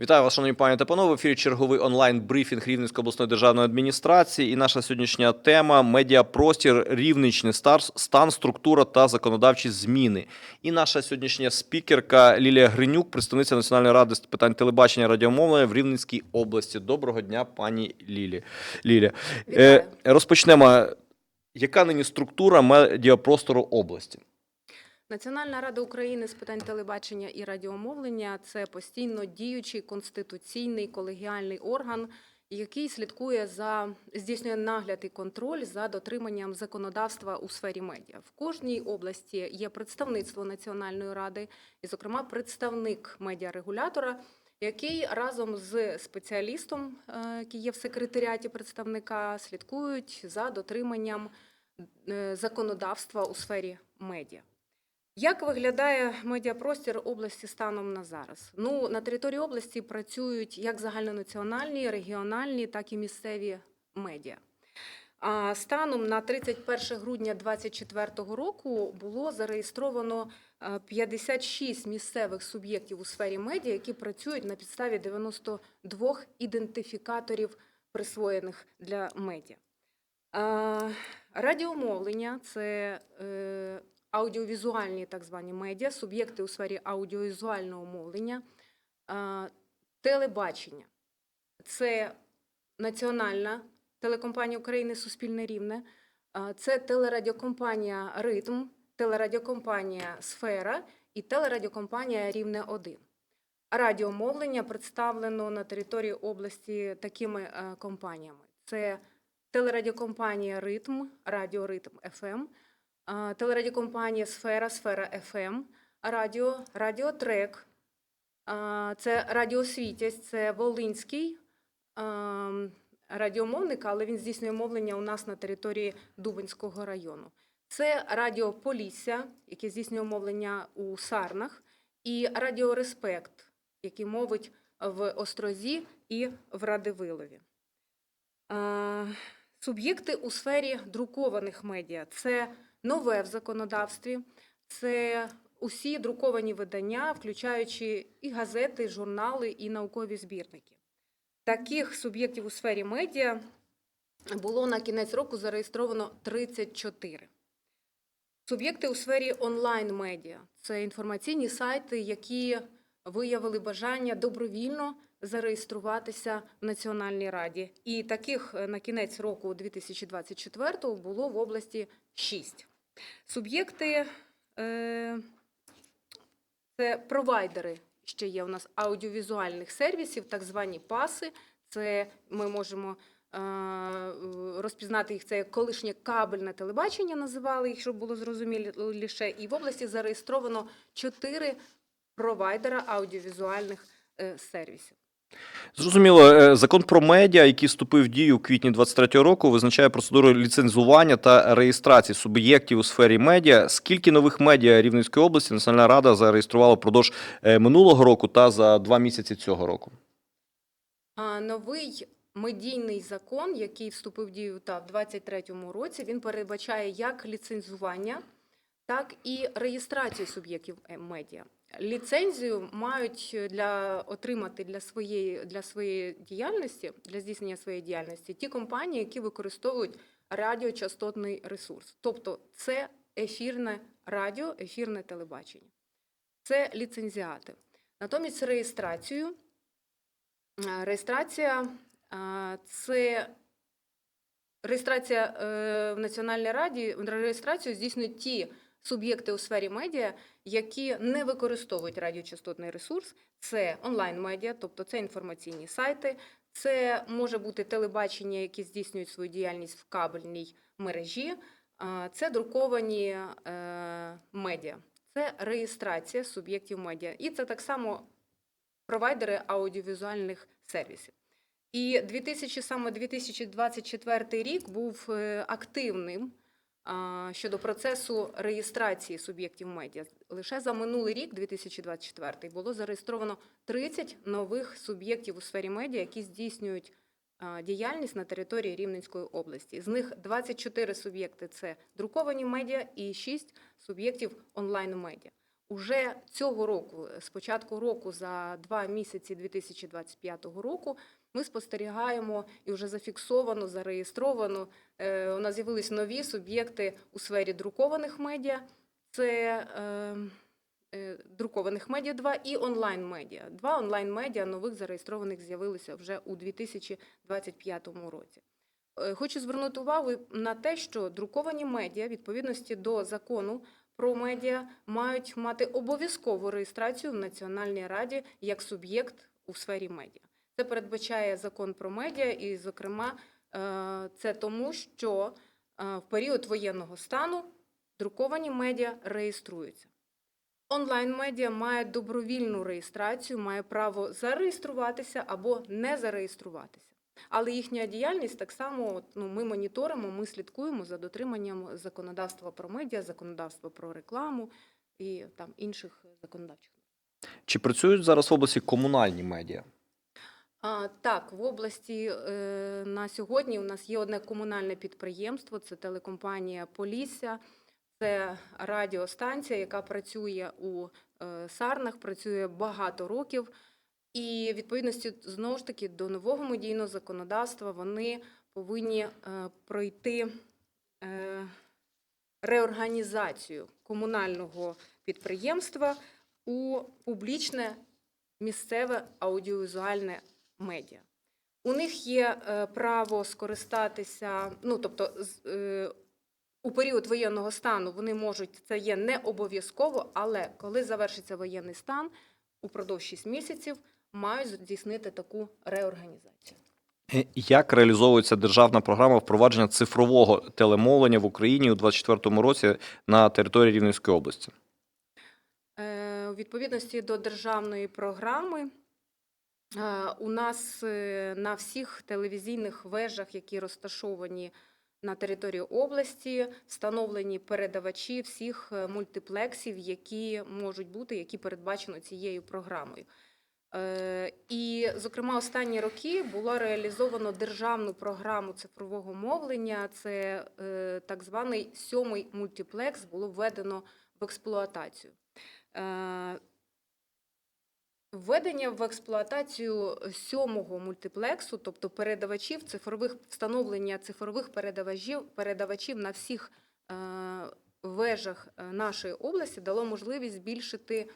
Вітаю вас, шановні пані та панове. В ефірі черговий онлайн-брифінг Рівненської обласної державної адміністрації. І наша сьогоднішня тема медіапростір стар- стан, структура та законодавчі зміни. І наша сьогоднішня спікерка Лілія Гринюк, представниця Національної ради з питань телебачення радіомовлення в Рівненській області. Доброго дня, пані Лілі. Лілія. Вітаю. Е, розпочнемо. Яка нині структура медіапростору області? Національна рада України з питань телебачення і радіомовлення це постійно діючий конституційний колегіальний орган, який слідкує за здійснює нагляд і контроль за дотриманням законодавства у сфері медіа. В кожній області є представництво Національної ради, і, зокрема, представник медіарегулятора, який разом з спеціалістом, е, який є в секретаріаті представника, слідкують за дотриманням е, законодавства у сфері медіа. Як виглядає медіапростір області станом на зараз? Ну, на території області працюють як загальнонаціональні, регіональні, так і місцеві медіа. А станом на 31 грудня 2024 року було зареєстровано е, 56 місцевих суб'єктів у сфері медіа, які працюють на підставі 92 ідентифікаторів, присвоєних для медіа. Радіомовлення це е, аудіовізуальні так звані медіа, суб'єкти у сфері аудіовізуального мовлення, телебачення. Це Національна телекомпанія України Суспільне рівне, це телерадіокомпанія Ритм, телерадіокомпанія Сфера і телерадіокомпанія Рівне 1. Радіомовлення представлено на території області такими е, компаніями: це телерадіокомпанія Ритм, Радіоритм ФМ, а, телерадіокомпанія Сфера, Сфера ФМ, радіо, Радіотрек, це Радіосвітязь, це Волинський радіомовник, але він здійснює мовлення у нас на території Дубинського району. Це Радіо Полісся, яке здійснює мовлення у Сарнах, і Радіо Респект, який мовить в Острозі і в Радивилові. Суб'єкти у сфері друкованих медіа це нове в законодавстві, це усі друковані видання, включаючи і газети, журнали, і наукові збірники. Таких суб'єктів у сфері медіа було на кінець року зареєстровано 34. Суб'єкти у сфері онлайн-медіа це інформаційні сайти, які виявили бажання добровільно зареєструватися в Національній раді. І таких е, на кінець року 2024 було в області 6. Суб'єкти е, це провайдери ще є у нас аудіовізуальних сервісів, так звані паси. Це ми можемо е, розпізнати їх. Це як колишнє кабельне телебачення, називали їх, щоб було зрозуміліше. І в області зареєстровано 4 провайдера аудіовізуальних е, сервісів. Зрозуміло, е, закон про медіа, який вступив в дію у квітні 23 року, визначає процедуру ліцензування та реєстрації суб'єктів у сфері медіа. Скільки нових медіа Рівненської області Національна рада зареєструвала впродовж е, минулого року та за два місяці цього року? Новий медійний закон, який вступив в дію та в 23-му році, він передбачає як ліцензування, так і реєстрацію суб'єктів е, медіа. Ліцензію мають для отримати для своєї для своєї діяльності, для здійснення своєї діяльності ті компанії, які використовують радіочастотний ресурс, тобто це ефірне радіо, ефірне телебачення. Це ліцензіати. Натомість реєстрацію Е, Реєстрація е, це реєстрація е, в Національній раді. Реєстрацію здійснюють ті суб'єкти у сфері медіа, які не використовують радіочастотний ресурс. Це онлайн-медіа, тобто це інформаційні сайти, це може бути телебачення, які здійснюють свою діяльність в кабельній мережі, це друковані е, медіа, це реєстрація суб'єктів медіа. І це так само провайдери аудіовізуальних сервісів. І 2000, саме 2024 рік був е, активним щодо процесу реєстрації суб'єктів медіа. Лише за минулий рік, 2024, було зареєстровано 30 нових суб'єктів у сфері медіа, які здійснюють діяльність на території Рівненської області. З них 24 суб'єкти це друковані медіа і 6 суб'єктів онлайн-медіа. Уже цього року, з початку року, за два місяці 2025 року, ми спостерігаємо і вже зафіксовано, зареєстровано. е, У нас з'явились нові суб'єкти у сфері друкованих медіа. Це е, е, друкованих медіа 2 і онлайн-медіа. Два онлайн-медіа нових зареєстрованих з'явилися вже у 2025 році. Е, Хочу звернути увагу на те, що друковані медіа, відповідності до закону про медіа, мають мати обов'язкову реєстрацію в Національній раді як суб'єкт у сфері медіа. Це передбачає закон про медіа, і, зокрема, е, це тому, що е, в період воєнного стану друковані медіа реєструються. Онлайн-медіа має добровільну реєстрацію, має право зареєструватися або не зареєструватися. Але їхня діяльність так само ну, ми моніторимо, ми слідкуємо за дотриманням законодавства про медіа, законодавства про рекламу і там інших законодавчих. Чи працюють зараз в області комунальні медіа? А, так, в області е, на сьогодні у нас є одне комунальне підприємство, це телекомпанія Полісся, це радіостанція, яка працює у е, Сарнах, працює багато років. І відповідності знову ж таки до нового медійного законодавства вони повинні е, пройти е, реорганізацію комунального підприємства у публічне місцеве аудіовізуальне медіа. У них є е, право скористатися, ну тобто з- е, у період воєнного стану вони можуть, це є не обов'язково, але коли завершиться воєнний стан, упродовж 6 місяців мають здійснити таку реорганізацію. Е, Як реалізовується державна програма впровадження цифрового телемовлення в Україні у 2024 році на території Рівненської області? У відповідності до державної програми у нас е, на всіх телевізійних вежах, які розташовані на території області, встановлені передавачі всіх е, мультиплексів, які можуть бути, які передбачено цією програмою. Е, І, зокрема, останні роки було реалізовано державну програму цифрового мовлення. Це е, так званий сьомий мультиплекс було введено в експлуатацію. Введення в експлуатацію сьомого мультиплексу, тобто передавачів цифрових встановлення цифрових передавачів, передавачів на всіх е, вежах е, нашої області, дало можливість збільшити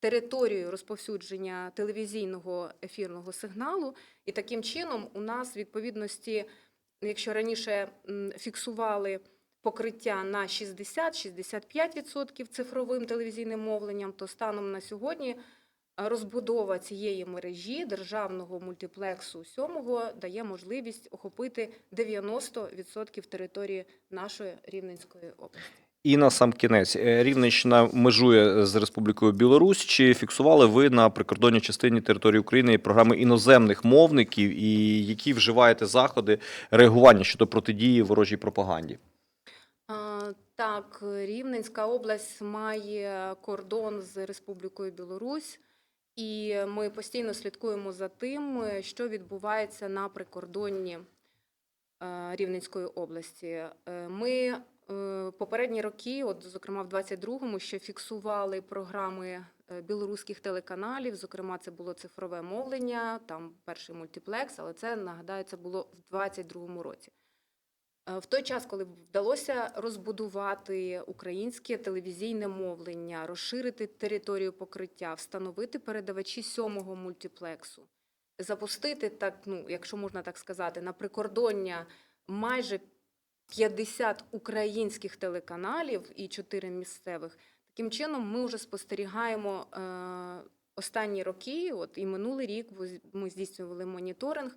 територію розповсюдження телевізійного ефірного сигналу. І таким чином у нас в відповідності, якщо раніше фіксували покриття на 60-65% цифровим телевізійним мовленням, то станом на сьогодні розбудова цієї мережі державного мультиплексу сьомого дає можливість охопити 90% території нашої Рівненської області. І на сам кінець Е, Рівненщина межує з Республікою Білорусь. Чи фіксували ви на прикордонній частині території України програми іноземних мовників і які вживаєте заходи реагування щодо протидії ворожій пропаганді? Так, Рівненська область має кордон з Республікою Білорусь, і ми постійно слідкуємо за тим, що відбувається на прикордонні е, Рівненської області. Е, Ми е, попередні роки, от зокрема в 22-му, ще фіксували програми білоруських телеканалів. Зокрема, це було цифрове мовлення, там перший мультиплекс, але це нагадаю, це було в 22-му році. Е, В той час, коли вдалося розбудувати українське телевізійне мовлення, розширити територію покриття, встановити передавачі сьомого мультиплексу, запустити так, ну якщо можна так сказати, на прикордоння майже 50 українських телеканалів і 4 місцевих. Таким чином, ми вже спостерігаємо е, останні роки, от і минулий рік ми здійснювали моніторинг.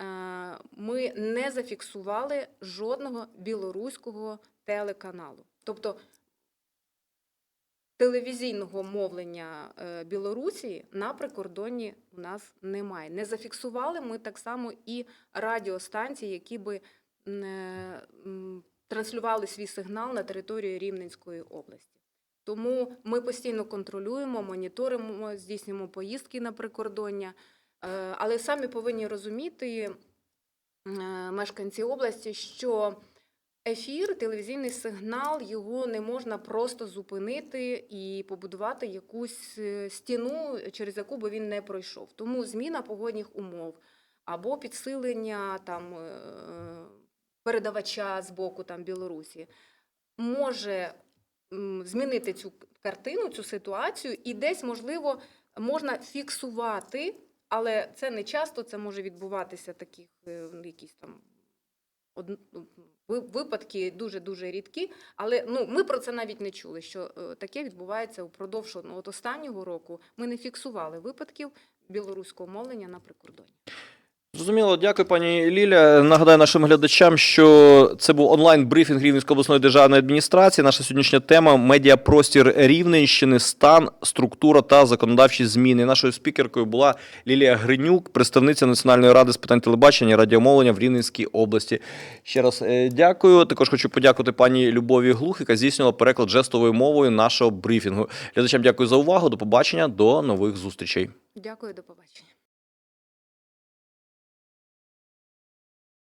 Е, Ми не зафіксували жодного білоруського телеканалу. Тобто телевізійного мовлення е, Білорусі на прикордонні у нас немає. Не зафіксували ми так само і радіостанції, які би е, транслювали свій сигнал на територію Рівненської області. Тому ми постійно контролюємо, моніторимо, здійснюємо поїздки на прикордоння. Е, Але самі повинні розуміти е, мешканці області, що Ефір, телевізійний сигнал, його не можна просто зупинити і побудувати якусь е, стіну, через яку би він не пройшов. Тому зміна погодних умов або підсилення там передавача з боку там Білорусі може змінити цю картину, цю ситуацію, і десь можливо можна фіксувати, але це не часто, це може відбуватися таких е, якісь там ну, випадки дуже дуже рідкі. Але ну ми про це навіть не чули. Що е, таке відбувається упродовж ну, от останнього року. Ми не фіксували випадків білоруського мовлення на прикордоні. Зрозуміло, дякую, пані Ліля. Нагадаю нашим глядачам, що це був онлайн-брифінг Рівненської обласної державної адміністрації. Наша сьогоднішня тема медіапростір Рівненщини, стан, структура та законодавчі зміни. Нашою спікеркою була Лілія Гринюк, представниця Національної ради з питань телебачення і радіомовлення в Рівненській області. Ще раз е, дякую. Також хочу подякувати пані Любові Глух, яка здійснювала переклад жестовою мовою нашого брифінгу. Глядачам дякую за увагу. До побачення, до нових зустрічей. Дякую, до побачення.